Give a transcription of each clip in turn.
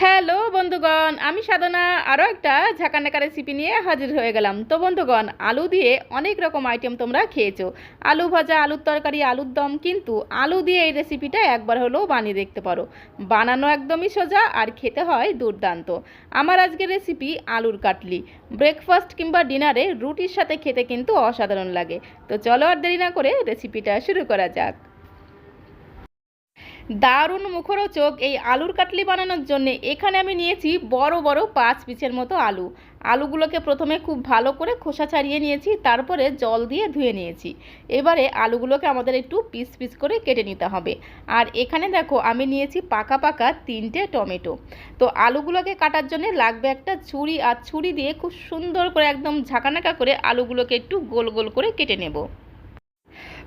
Hello বন্ধুগণ, আমি সাধনা। আরও একটা ঝাঁকানাকা রেসিপি নিয়ে হাজির হয়ে গেলাম। তো বন্ধুগণ, আলু দিয়ে অনেক রকম আইটেম তোমরা খেয়েছো। আলু ভাজা, আলুর তরকারি, আলুর দম, কিন্তু আলু দিয়ে এই রেসিপিটা একবার হলেও বানিয়ে দেখতে পারো। বানানো একদমই সোজা আর খেতে হয় দুর্দান্ত। আমার আজকের রেসিপি আলুর কাটলি। ব্রেকফাস্ট কিংবা ডিনারে রুটির সাথে খেতে কিন্তু অসাধারণ লাগে। তো চলো আর দেরি না করে রেসিপিটা শুরু করা যাক। দারুণ মুখরোচক এই আলুর কাটলি বানানোর জন্য এখানে আমি নিয়েছি বড় বড় পাঁচ পিসের মতো আলু। আলুগুলোকে প্রথমে খুব ভালো করে খোসা ছাড়িয়ে নিয়েছি, তারপরে জল দিয়ে ধুয়ে নিয়েছি। এবারে আলুগুলোকে আমাদের একটু পিস পিস করে কেটে নিতে হবে। আর এখানে দেখো আমি নিয়েছি পাকা পাকা তিনটে টমেটো। তো আলুগুলোকে কাটার জন্য লাগবে একটা ছুরি, আর ছুরি দিয়ে খুব সুন্দর করে একদম ঝাঁকানাকা করে আলুগুলোকে একটু গোল গোল করে কেটে নেব।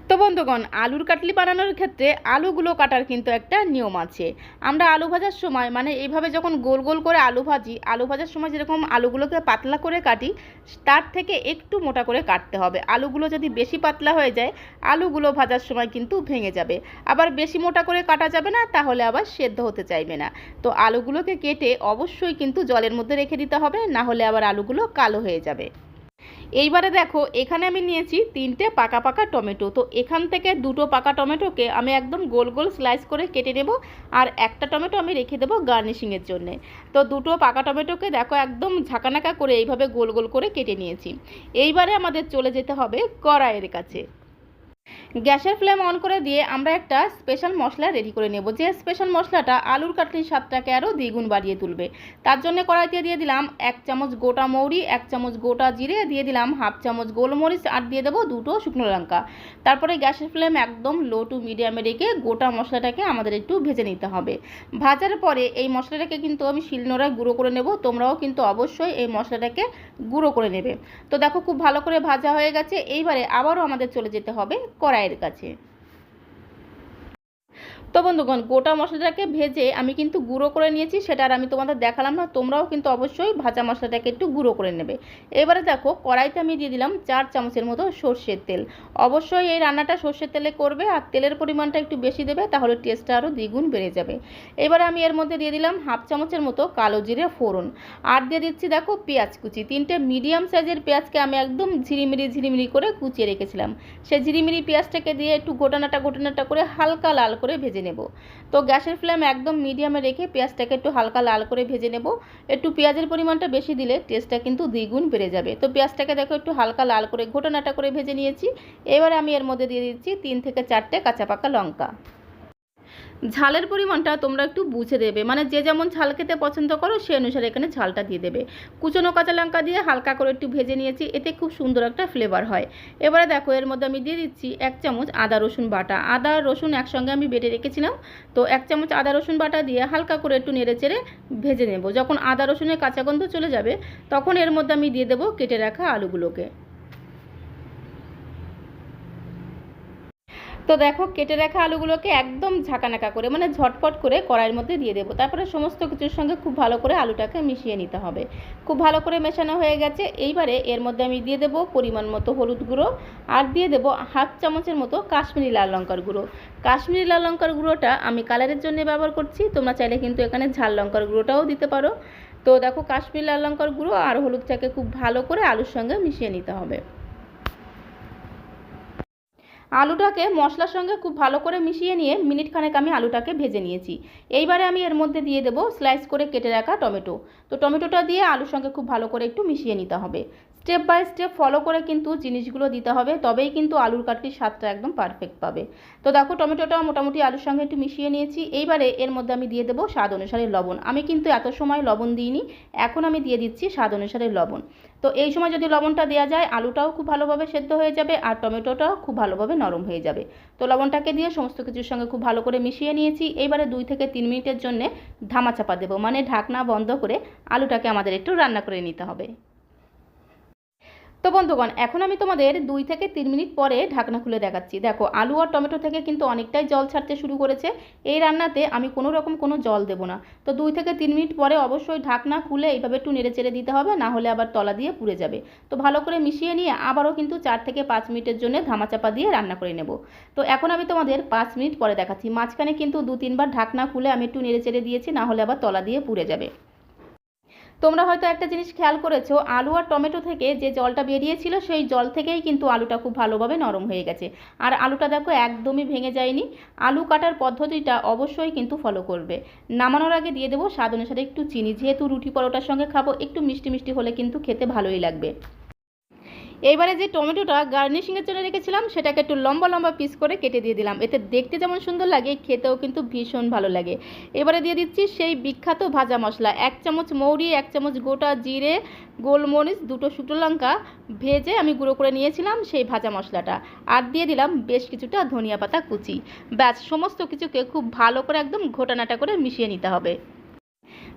তো বন্ধুগণ, আলুর কাটলি বানানোর ক্ষেত্রে আলুগুলো কাটার কিন্তু একটা নিয়ম আছে। আমরা আলু ভাজার সময় মানে এইভাবে যখন গোল গোল করে আলু ভাজি, আলু ভাজার সময় যেরকম আলুগুলোকে পাতলা করে কাটি, তার থেকে একটু মোটা করে কাটতে হবে। আলুগুলো যদি বেশি পাতলা হয়ে যায়, আলুগুলো ভাজার সময় কিন্তু ভেঙে যাবে। আবার বেশি মোটা করে কাটা যাবে না, তাহলে আবার সেদ্ধ হতে চাইবে না। তো আলুগুলোকে কেটে অবশ্যই কিন্তু জলের মধ্যে রেখে দিতে হবে, না হলে আবার আলুগুলো কালো হয়ে যাবে। এইবারে দেখো, এখানে আমি নিয়েছি তিনটে পাকা পাকা টমেটো। তো এখান থেকে দুটো পাকা টমেটোকে আমি একদম গোল গোল স্লাইস করে কেটে নেব আর একটা টমেটো আমি রেখে দেবো গার্নিশিংয়ের জন্য। তো দুটো পাকা টমেটোকে দেখো একদম ঝাঁকানাকা করে এইভাবে গোল গোল করে কেটে নিয়েছি। এইবারে আমাদের চলে যেতে হবে কড়াইয়ের কাছে। গ্যাসের ফ্লেম অন করে দিয়ে আমরা একটা স্পেশাল মশলা রেডি করে নেব। যে স্পেশাল মশলাটা আলুর কাটলির স্বাদটাকে আরও দ্বিগুণ বাড়িয়ে তুলবে। তার জন্য কড়াইতে দিয়ে দিলাম এক চামচ গোটা মৌরি, এক চামচ গোটা জিরে, দিয়ে দিলাম হাফ চামচ গোলমরিচ আর দিয়ে দেবো দুটো শুকনো লঙ্কা। তারপরে গ্যাসের ফ্লেম একদম লো টু মিডিয়ামে রেখে গোটা মশলাটাকে আমাদের একটু ভেজে নিতে হবে। ভাজার পরে এই মশলাটাকে কিন্তু আমি শিলনোড়ায় গুঁড়ো করে নেব। তোমরাও কিন্তু অবশ্যই এই মশলাটাকে গুঁড়ো করে নেবে। তো দেখো খুব ভালো করে ভাজা হয়ে গেছে। এইবারে আবারও আমাদের চলে যেতে হবে কড়াইয়ের কাছে। তো বন্ধুগণ, গোটা মশলাটাকে ভেজে আমি কিন্তু গুঁড়ো করে নিয়েছি, সেটা আর আমি তোমাদের দেখালাম না, তোমরাও কিন্তু অবশ্যই ভাজা মশলাটাকে একটু গুঁড়ো করে নেবে। এবারে দেখো, কড়াইতে আমি দিয়ে দিলাম চার চামচের মতো সর্ষের তেল। অবশ্যই এই রান্নাটা সর্ষের তেলে করবে, আর তেলের পরিমাণটা একটু বেশি দেবে, তাহলে টেস্টটা আরও দ্বিগুণ বেড়ে যাবে। এবারে আমি এর মধ্যে দিয়ে দিলাম হাফ চামচের মতো কালো জিরে ফোড়ন। আর দিয়ে দিচ্ছি দেখো পেঁয়াজ কুচি, তিনটে মিডিয়াম সাইজের পেঁয়াজকে আমি একদম ঝিরিমিরি ঝিরিমিরি করে কুচিয়ে রেখেছিলাম। সেই ঝিরিমিরি পেঁয়াজটাকে দিয়ে একটু গোটানাটা গোটানাটা করে হালকা লাল করে ভেজে নেব। তো গ্যাসের ফ্লেম একদম মিডিয়ামে রেখে পেঁয়াজটাকে একটু হালকা লাল করে ভেজে নেব। একটু পেঁয়াজের পরিমাণটা বেশি দিলে টেস্টটা কিন্তু দ্বিগুণ বেড়ে যাবে। তো পেঁয়াজটাকে দেখো একটু হালকা লাল করে ঘোটানাটা করে ভেজে নিয়েছি। এবারে আমি এর মধ্যে দিয়ে দিচ্ছি তিন থেকে চারটে কাঁচা পাকা লঙ্কা। ঝালের পরিমাণটা তোমরা একটু বুঝে দেবে। মানে যে যেমন ঝাল খেতে পছন্দ করো, সে অনুসারে এখানে ঝালটা দিয়ে দেবে। কুচনো কাঁচা লঙ্কা দিয়ে হালকা করে একটু ভেজে নিয়েছি, এতে খুব সুন্দর একটা ফ্লেভার হয়। এবারে দেখো, এর মধ্যে আমি দিয়ে দিচ্ছি এক চামচ আদা রসুন বাটা। আদা, রসুন একসঙ্গে আমি বেটে রেখেছিলাম, তো এক চামচ আদা, রসুন বাটা দিয়ে হালকা করে একটু নেড়ে চেড়ে ভেজে নেব। যখন আদা, রসুনের কাঁচা গন্ধ চলে যাবে, তখন এর মধ্যে আমি দিয়ে দেবো কেটে রাখা আলুগুলোকে। তো দেখো কেটে রাখা আলুগুলোকে একদম ঝাঁকানাকা করে মানে ঝটপট করে কড়াইয়ের মধ্যে দিয়ে দেবো। তারপরে সমস্ত কিছুর সঙ্গে খুব ভালো করে আলুটাকে মিশিয়ে নিতে হবে। খুব ভালো করে মেশানো হয়ে গেছে। এইবারে এর মধ্যে আমি দিয়ে দেবো পরিমাণ মতো হলুদ গুঁড়ো আর দিয়ে দেবো হাফ চামচের মতো কাশ্মীরি লাল লঙ্কার গুঁড়ো। কাশ্মীরি লাল লঙ্কার গুঁড়োটা আমি কালারের জন্য ব্যবহার করছি, তোমরা চাইলে কিন্তু এখানে ঝাল লঙ্কার গুঁড়োটাও দিতে পারো। তো দেখো কাশ্মীরি লাল লঙ্কার গুঁড়ো আর হলুদটাকে খুব ভালো করে আলুর সঙ্গে মিশিয়ে নিতে হবে। আলুটাকে মশলার সঙ্গে খুব ভালো করে মিশিয়ে নিয়ে মিনিট খানেক আমি আলুটাকে ভেজে নিয়েছি। এইবারে আমি এর মধ্যে দিয়ে দেবো স্লাইস করে কেটে রাখা টমেটো। তো টমেটোটা দিয়ে আলুর সঙ্গে খুব ভালো করে একটু মিশিয়ে নিতে হবে। স্টেপ বাই স্টেপ ফলো করে কিন্তু জিনিসগুলো দিতে হবে, তবেই কিন্তু আলুর কাটলির স্বাদটা একদম পারফেক্ট পাবে। তো দেখো টমেটোটা মোটামুটি আলুর সঙ্গে একটু মিশিয়ে নিয়েছি। এইবারে এর মধ্যে আমি দিয়ে দেবো স্বাদ অনুসারে লবণ। আমি কিন্তু এত সময় লবণ দিইনি, এখন আমি দিয়ে দিচ্ছি স্বাদ অনুসারে লবণ। তো এই সময় যদি লবণটা দেওয়া যায়, আলুটাও খুব ভালোভাবে সেদ্ধ হয়ে যাবে আর টমেটোটাও খুব ভালোভাবে নরম হয়ে যাবে। তো লবণটাকে দিয়ে সমস্ত কিছুর সঙ্গে খুব ভালো করে মিশিয়ে নিয়েছি। এইবারে দুই থেকে তিন মিনিটের জন্য ধামা চাপা দেবো মানে ঢাকনা বন্ধ করে আলুটাকে আমাদের একটু রান্না করে নিতে হবে। তো বন্ধুগণ, এখন আমি তোমাদের দুই থেকে তিন মিনিট পরে ঢাকনা খুলে দেখাচ্ছি। দেখো, আলু আর টমেটো থেকে কিন্তু অনেকটাই জল ছাড়তে শুরু করেছে। এই রান্নাতে আমি কোনো রকম কোনো জল দেবো না। তো দুই থেকে তিন মিনিট পরে অবশ্যই ঢাকনা খুলে এইভাবে একটু নেড়ে চেড়ে দিতে হবে, না হলে আবার তলা দিয়ে পুড়ে যাবে। তো ভালো করে মিশিয়ে নিয়ে আবারও কিন্তু চার থেকে পাঁচ মিনিটের জন্য ধামাচাপা দিয়ে রান্না করে নেব। তো এখন আমি তোমাদের পাঁচ মিনিট পরে দেখাচ্ছি। মাঝখানে কিন্তু দু তিনবার ঢাকনা খুলে আমি একটু নেড়ে চেড়ে দিয়েছি, না হলে আবার তলা দিয়ে পুড়ে যাবে। তোমরা হয়তো একটা জিনিস খেয়াল করেছ, আলু আর টমেটো থেকে যে জলটা বেরিয়েছিল, সেই জল থেকেই কিন্তু আলুটা খুব ভালোভাবে নরম হয়ে গেছে। আর আলুটা দেখো একদমই ভেঙে যায়নি। আলু কাটার পদ্ধতিটা অবশ্যই কিন্তু ফলো করবে। নামানোর আগে দিয়ে দেবো স্বাদ অনুসারে একটু চিনি। যেহেতু রুটি পরোটার সঙ্গে খাব, একটু মিষ্টি মিষ্টি হলে কিন্তু খেতে ভালোই লাগবে। এইবারে যে টমেটোটা গার্নিশিংয়ের জন্য রেখেছিলাম, সেটাকে একটু লম্বা লম্বা পিস করে কেটে দিয়ে দিলাম। এতে দেখতে যেমন সুন্দর লাগে, খেতেও কিন্তু ভীষণ ভালো লাগে। এবারে দিয়ে দিচ্ছি সেই বিখ্যাত ভাজা মশলা। এক চামচ মৌরি, এক চামচ গোটা জিরে, গোলমরিচ, দুটো শুকনো লঙ্কা ভেজে আমি গুঁড়ো করে নিয়েছিলাম সেই ভাজা মশলাটা। আর দিয়ে দিলাম বেশ কিছুটা ধনিয়া পাতা কুচি। ব্যাস, সমস্ত কিছুকে খুব ভালো করে একদম ঘোটানাটা করে মিশিয়ে নিতে হবে।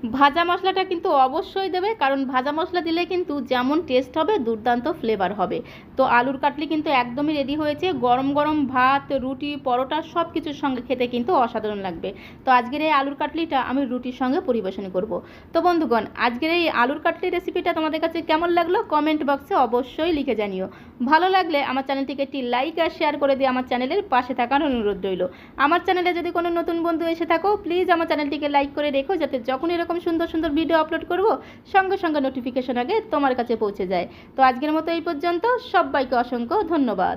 ভাজা মশলাটা কিন্তু অবশ্যই দেবে, কারণ ভাজা মশলা দিলে কিন্তু যেমন টেস্ট হবে, দুর্দান্ত ফ্লেভার হবে। তো আলুর কাটলি কিন্তু একদমই রেডি হয়েছে। গরম গরম ভাত, রুটি, পরোটা সব কিছুর সঙ্গে খেতে কিন্তু অসাধারণ লাগবে। তো আজকের এই আলুর কাটলিটা আমি রুটির সঙ্গে পরিবেশন করব। তো বন্ধুগণ, আজকের এই আলুর কাটলি রেসিপিটা তোমাদের কাছে কেমন লাগল? কমেন্ট বক্সে অবশ্যই লিখে জানিও। ভালো লাগলে আমার চ্যানেলটিকে একটি লাইক আর শেয়ার করে দিয়ে আমার চ্যানেলের পাশে থাকার অনুরোধ রইল। আমার চ্যানেলে যদি কোনো নতুন বন্ধু এসে থাকো প্লিজ আমার চ্যানেলটিকে লাইক করে রেখো যাতে যখন এরকম সুন্দর সুন্দর ভিডিও আপলোড করব, সঙ্গে সঙ্গে নোটিফিকেশন আগে তোমার কাছে পৌঁছে যায়। তো আজকের মতো এই পর্যন্ত, সবাইকে অসংখ্য ধন্যবাদ।